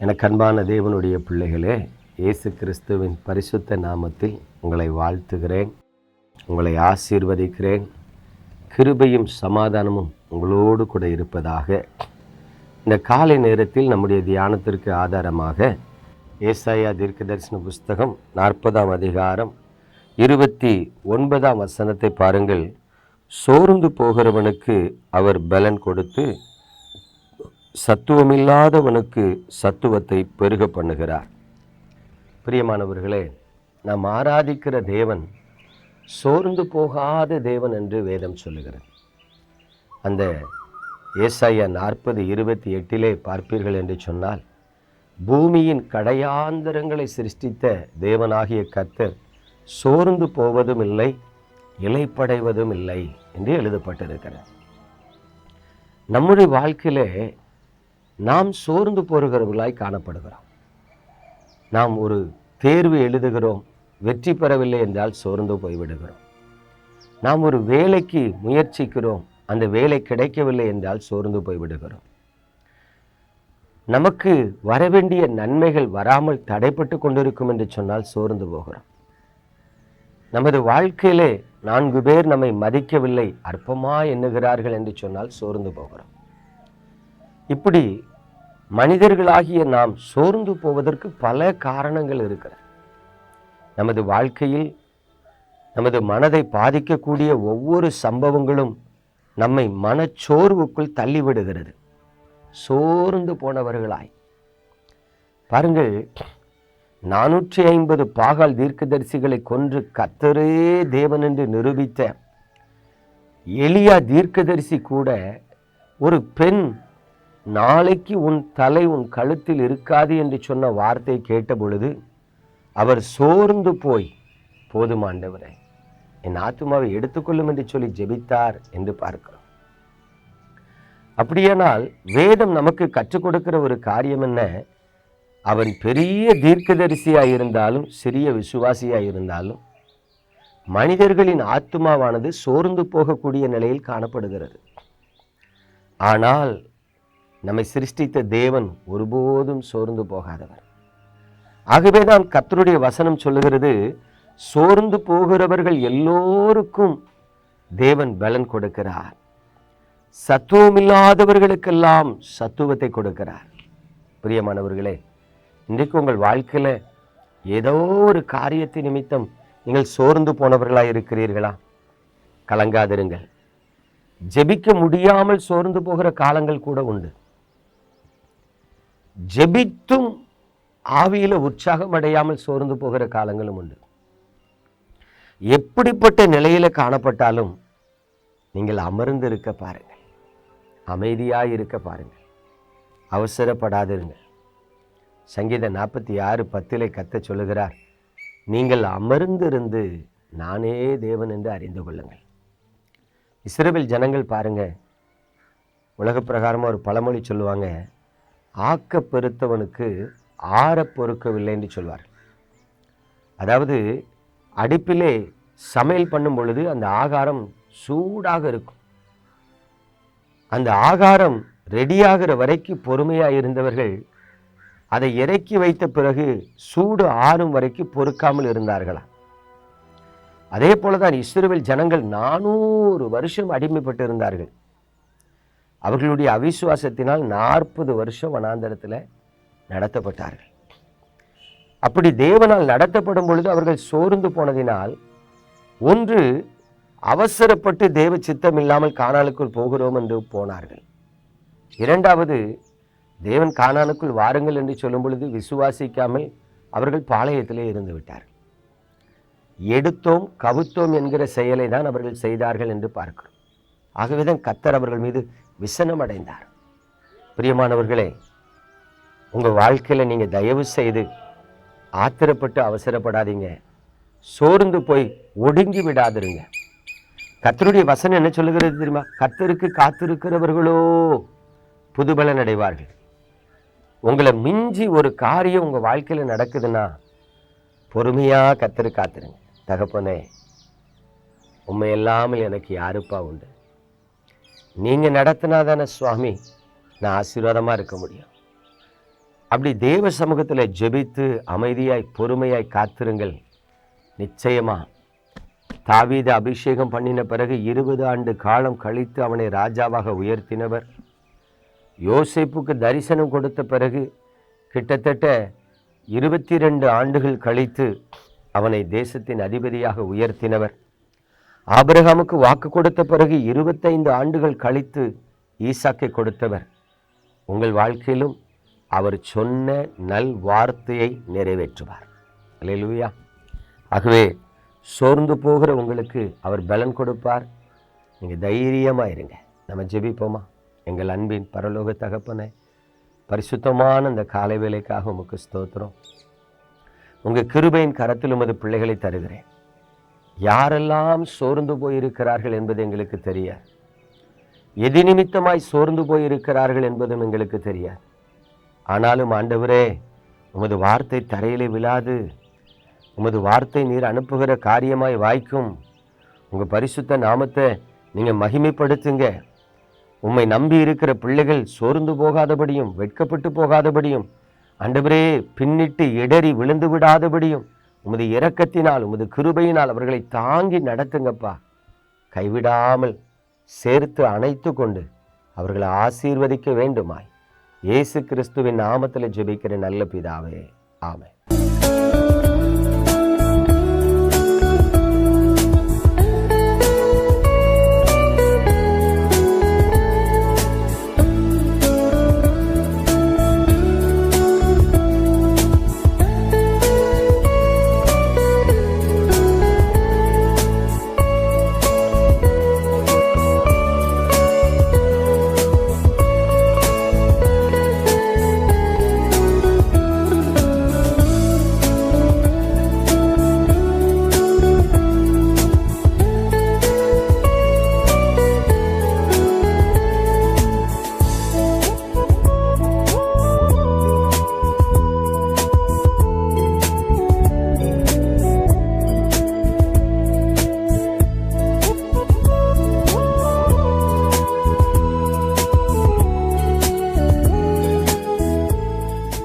எனக்கு அன்பான தேவனுடைய பிள்ளைகளே இயேசு கிறிஸ்துவின் பரிசுத்த நாமத்தில் உங்களை வாழ்த்துகிறேன் உங்களை ஆசீர்வதிக்கிறேன். கிருபையும் சமாதானமும் உங்களோடு கூட இருப்பதாக இந்த காலை நேரத்தில் நம்முடைய தியானத்திற்கு ஆதாரமாக ஏசாயா தீர்க்கதரிசன புஸ்தகம் நாற்பதாம் அதிகாரம் இருபத்தி ஒன்பதாம் வசனத்தை பாருங்கள். சோர்ந்து போகிறவனுக்கு அவர் பலன் கொடுத்து சத்துவமில்லாதவனுக்கு சத்துவத்தை பெருக பண்ணுகிறார். பிரியமானவர்களே நாம் ஆராதிக்கிற தேவன் சோர்ந்து போகாத தேவன் என்று வேதம் சொல்லுகிறது. அந்த ஏசாயா நாற்பது இருபத்தி எட்டிலே பார்ப்பீர்கள் என்று சொன்னால் பூமியின் கடையாந்தரங்களை சிருஷ்டித்த தேவனாகிய கர்த்தர் சோர்ந்து போவதும் இல்லை இலைப்படைவதும் இல்லை என்று எழுதப்பட்டிருக்கிறார் நம்முடைய வாழ்க்கையிலே நாம் சோர்ந்து போகிறவர்களாய் காணப்படுகிறோம். நாம் ஒரு தேர்வு எழுதுகிறோம் வெற்றி பெறவில்லை என்றால் சோர்ந்து போய்விடுகிறோம். நாம் ஒரு வேலைக்கு முயற்சிக்கிறோம் அந்த வேலை கிடைக்கவில்லை என்றால் சோர்ந்து போய்விடுகிறோம். நமக்கு வரவேண்டிய நன்மைகள் வராமல் தடைப்பட்டு கொண்டிருக்கும் என்று சொன்னால் சோர்ந்து போகிறோம். நமது வாழ்க்கையிலே நான்கு பேர் நம்மை மதிக்கவில்லை அற்பமா எண்ணுகிறார்கள் என்று சொன்னால் சோர்ந்து போகிறோம். இப்படி மனிதர்களாகிய நாம் சோர்ந்து போவதற்கு பல காரணங்கள் இருக்கிறது. நமது வாழ்க்கையில் நமது மனதை பாதிக்கக்கூடிய ஒவ்வொரு சம்பவங்களும் நம்மை மனச்சோர்வுக்குள் தள்ளிவிடுகிறது. சோர்ந்து போனவர்களாய். பாருங்கள் நானூற்றி ஐம்பது பாகால் தீர்க்கதரிசிகளை கொன்று கத்தரே தேவன் என்று நிரூபித்த எளியா தீர்க்கதரிசி கூட ஒரு பெண் நாளைக்கு உன் தலை உன் கழுத்தில் இருக்காது என்று சொன்ன வார்த்தை கேட்ட பொழுது அவர் சோர்ந்து போய் போதுமாண்டவரே என் ஆத்மாவை எடுத்துக்கொள்ளும் என்று சொல்லி ஜெபித்தார் என்று பார்க்கிறோம். அப்படியானால் வேதம் நமக்கு கற்றுக் கொடுக்கிற ஒரு காரியம் என்ன? அவன் பெரிய தீர்க்கதரிசியாக இருந்தாலும் சிறிய விசுவாசியாக இருந்தாலும் மனிதர்களின் ஆத்மாவானது சோர்ந்து போகக்கூடிய நிலையில் காணப்படுகிறது. ஆனால் நம்மை சிருஷ்டித்த தேவன் ஒருபோதும் சோர்ந்து போகாதவர். ஆகவே தான் கத்தருடைய வசனம் சொல்லுகிறது சோர்ந்து போகிறவர்கள் எல்லோருக்கும் தேவன் பலன் கொடுக்கிறார். சத்துவமில்லாதவர்களுக்கெல்லாம் சத்துவத்தை கொடுக்கிறார். பிரியமானவர்களே இன்றைக்கு உங்கள் வாழ்க்கையில் ஏதோ ஒரு காரியத்தை நிமித்தம் நீங்கள் சோர்ந்து போனவர்களாக இருக்கிறீர்களா? கலங்காதிருங்கள். ஜெபிக்க முடியாமல் சோர்ந்து போகிற காலங்கள் கூட உண்டு. ஜெபித்தும் ஆவியில உற்சாகம் அடையாமல் சோர்ந்து போகிற காலங்களும் உண்டு. எப்படிப்பட்ட நிலையில காணப்பட்டாலும் நீங்கள் அமர்ந்து இருக்க பாருங்கள். அமைதியாக இருக்க பாருங்கள். அவசரப்படாதிருங்கள். சங்கீத நாற்பத்தி ஆறு பத்திலே கத்த சொல்லுகிறார் நீங்கள் அமர்ந்திருந்து நானே தேவன் என்று அறிந்து கொள்ளுங்கள். இஸ்ரேபில் ஜனங்கள் பாருங்க உலக பிரகாரமாக ஒரு பழமொழி சொல்லுவாங்க ஆக்க பெருத்தவனுக்கு ஆற பொறுக்கவில்லை என்று சொல்வார் அதாவது அடுப்பிலே சமையல் பண்ணும் பொழுது அந்த ஆகாரம் சூடாக இருக்கும். அந்த ஆகாரம் ரெடியாகிற வரைக்கும் பொறுமையாக இருந்தவர்கள் அதை இறக்கி வைத்த பிறகு சூடு ஆறும் வரைக்கும் பொறுக்காமல் இருந்தார்களா? அதே போல தான் இஸ்ரேல் ஜனங்கள் நானூறு வருஷம் அடிமைப்பட்டு இருந்தார்கள் அவர்களுடைய அவிசுவாசத்தினால் நாற்பது வருஷம் வனாந்தரத்தில் நடத்தப்பட்டார்கள். அப்படி தேவனால் நடத்தப்படும் பொழுது அவர்கள் சோர்ந்து போனதினால் ஒன்று அவசரப்பட்டு தேவ சித்தம் இல்லாமல் காணாலுக்குள் போகிறோம் என்று போனார்கள். இரண்டாவது தேவன் காணானுக்குள் வாருங்கள் என்று சொல்லும் பொழுது விசுவாசிக்காமல் அவர்கள் பாளையத்திலே இருந்து விட்டார்கள். எடுத்தோம் கவுத்தோம் என்கிற செயலை தான் அவர்கள் செய்தார்கள் என்று பார்க்கிறோம். ஆகவேதான் கத்தர் அவர்கள் மீது விசனம் அடைந்தார் பிரியமானவர்களே உங்கள் வாழ்க்கையில் நீங்கள் தயவு செய்து ஆத்திரப்பட்டு அவசரப்படாதீங்க. சோர்ந்து போய் ஒடுங்கி விடாதிருங்க. கத்தருடைய வசனம் என்ன சொல்லுகிறது தெரியுமா? கத்தருக்கு காத்திருக்கிறவர்களோ புதுபலன் அடைவார்கள். உங்களை மிஞ்சி ஒரு காரியம் உங்கள் வாழ்க்கையில் நடக்குதுன்னா பொறுமையாக கத்தரு காத்துருங்க. தகப்பனே உண்மை இல்லாமல் எனக்கு யாருப்பா உண்டு? நீங்கள் நடத்தினாதானே சுவாமி? நான் ஆசீர்வாதமாக இருக்க முடியும். அப்படி தேவ சமூகத்தில் ஜெபித்து அமைதியாய் பொறுமையாய் காத்திருங்கள். நிச்சயமாக தாவீத அபிஷேகம் பண்ணின பிறகு இருபது ஆண்டு காலம் கழித்து அவனை ராஜாவாக உயர்த்தினவர். யோசிப்புக்கு தரிசனம் கொடுத்த பிறகு கிட்டத்தட்ட இருபத்தி ரெண்டு ஆண்டுகள் கழித்து அவனை தேசத்தின் அதிபதியாக உயர்த்தினவர். ஆபிரகாமுக்கு வாக்கு கொடுத்த பிறகு இருபத்தைந்து ஆண்டுகள் கழித்து ஈசாக்கை கொடுத்தவர். உங்கள் வாழ்க்கையிலும் அவர் சொன்ன நல் வார்த்தையை நிறைவேற்றுவார். அல்லேலூயா. ஆகவே சோர்ந்து போகிற உங்களுக்கு அவர் பலன் கொடுப்பார். நீங்கள் தைரியமாக இருங்க. நம்ம ஜெபிப்போமா? எங்கள் அன்பின் பரலோக தகப்பனை பரிசுத்தமான அந்த காலை வேலைக்காக உமக்கு ஸ்தோத்திரம். உங்கள் கிருபையின் கரத்தில் உமது பிள்ளைகளை தருகிறேன். யாரெல்லாம் சோர்ந்து போயிருக்கிறார்கள் என்பது எங்களுக்கு தெரியாது. எது நிமித்தமாய் சோர்ந்து போயிருக்கிறார்கள் என்பதும் எங்களுக்கு தெரியாது. ஆனாலும் ஆண்டவரே உமது வார்த்தை தரையிலே விழாது. உமது வார்த்தை நீர் அனுப்புகிற காரியமாய் வாய்க்கும். உங்கள் பரிசுத்த நாமத்தை நீங்கள் மகிமைப்படுத்துங்க. உம்மை நம்பி இருக்கிற பிள்ளைகள் சோர்ந்து போகாதபடியும் வெட்கப்பட்டு போகாதபடியும் ஆண்டவரே பின்னிட்டு இடறி விழுந்து விடாதபடியும் உமது இரக்கத்தினால் உமது கிருபையினால் அவர்களை தாங்கி நடத்துங்கப்பா. கைவிடாமல் சேர்த்து அணைத்து கொண்டு அவர்களை ஆசீர்வதிக்க வேண்டுமாய். இயேசு கிறிஸ்துவின் நாமத்தில் ஜெபிக்கிற நல்ல பிதாவே. ஆமை